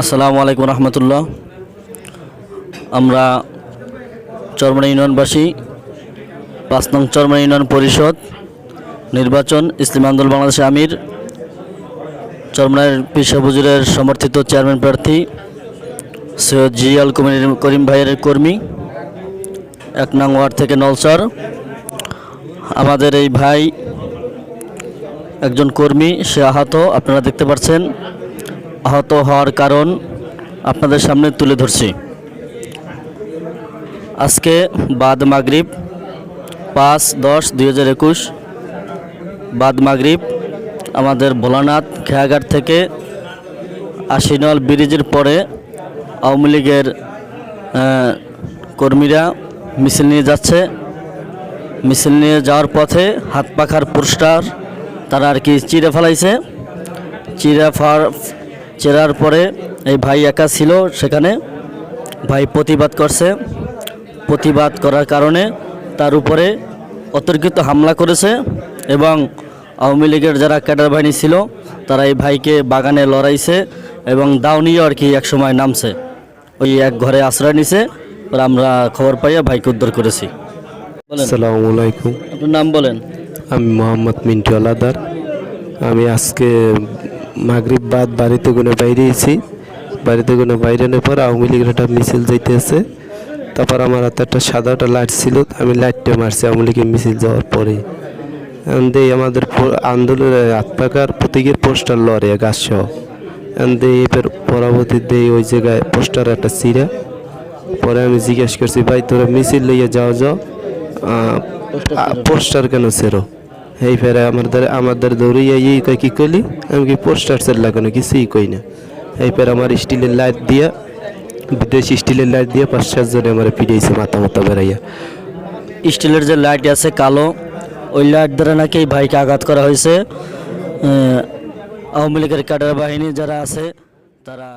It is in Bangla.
আসসালামু আলাইকুম রহমতুল্লাহ। আমরা চরমনা ইউনিয়নবাসী, পাঁচ নং চরমনা ইউনিয়ন পরিষদ নির্বাচন ইসলাম আন্দোলন বাংলাদেশ আমির, চরমনার পিসা বুজুরের সমর্থিত চেয়ারম্যান প্রার্থী সৈয়দ জিয়াল কুমির করিম ভাইয়ের কর্মী, এক নং ওয়ার্ড থেকে নলচর আমাদের এই ভাই একজন কর্মী, সে আহত, আপনারা দেখতে পাচ্ছেন। আহত হওয়ার কারণ আপনাদের সামনে তুলে ধরছি। আজকে বাদ মাগরিব পাঁচ দশ দুই হাজার একুশ, বাদ মাগরিব আমাদের ভোলানাথ খেয়াঘাট থেকে আশিনল ব্রিজের পরে আওয়ামী লীগের কর্মীরা মিছিল নিয়ে যাচ্ছে। মিছিল নিয়ে যাওয়ার পথে হাত পাখার পোস্টার তারা আর কি চিড়ে ফেলাইছে। চিড়ে চেরার পরে এই ভাই একা ছিল সেখানে। ভাই প্রতিবাদ করছে। প্রতিবাদ করার কারণে তার উপরে অতর্কিত হামলা করেছে এবং আওয়ামী লীগের যারা ক্যাডার বাহিনী ছিল তারা এই ভাইকে বাগানে লড়াইছে এবং দাউনিও আর কি এক সময় নামছে। ওই এক ঘরে আশ্রয় নিছে। আমরা খবর পাইয়া ভাইকে উদ্ধার করেছি। বলেন। আসসালামু আলাইকুম। আপনার নাম বলেন। আমি মোহাম্মদ মিন্টু আলাদার। আমি আজকে মাগরিব বাদ বাড়িতে গুনে বাইরে বাইরেছি বাড়িতে গুনে বাইরানোর পর আওয়ামী লীগের একটা মিছিল যাইতেছে। তারপর আমার হাতে একটা সাদা একটা লাইট ছিল আমি লাইটটা মারছি আওয়ামী লীগের মিছিল যাওয়ার পরে। দেই আমাদের আন্দোলনের হাত পাকার প্রতীকের পোস্টার লড়ে গাছ সহ দেই এবার পরবর্তীতে ওই জায়গায় পোস্টার একটা চিরা পরে আমি জিজ্ঞেস করছি, ভাই, তোরা মিছিল লইয়া যাও যাও। পোস্টার কেন সেরো এই ফেরে আমাদের আমাদের দৌড়িয়ে এই কই কি কইলি? আমি কি পোস্টার সের লাগানো কিছুই কই না। এই ফের, আমার স্টিলের লাইট দিয়া বিদেশি স্টিলের লাইট দিয়ে পাঁচ সাতজনে আমার পিড়িয়েছে মাথা মাথা বেড়াইয়া। স্টিলের যে লাইট আছে কালো, ওই লাইট দ্বারা নাকি এই ভাইকে আঘাত করা হয়েছে। আওয়ামী লীগের ক্যাডার বাহিনী যারা আছে, তারা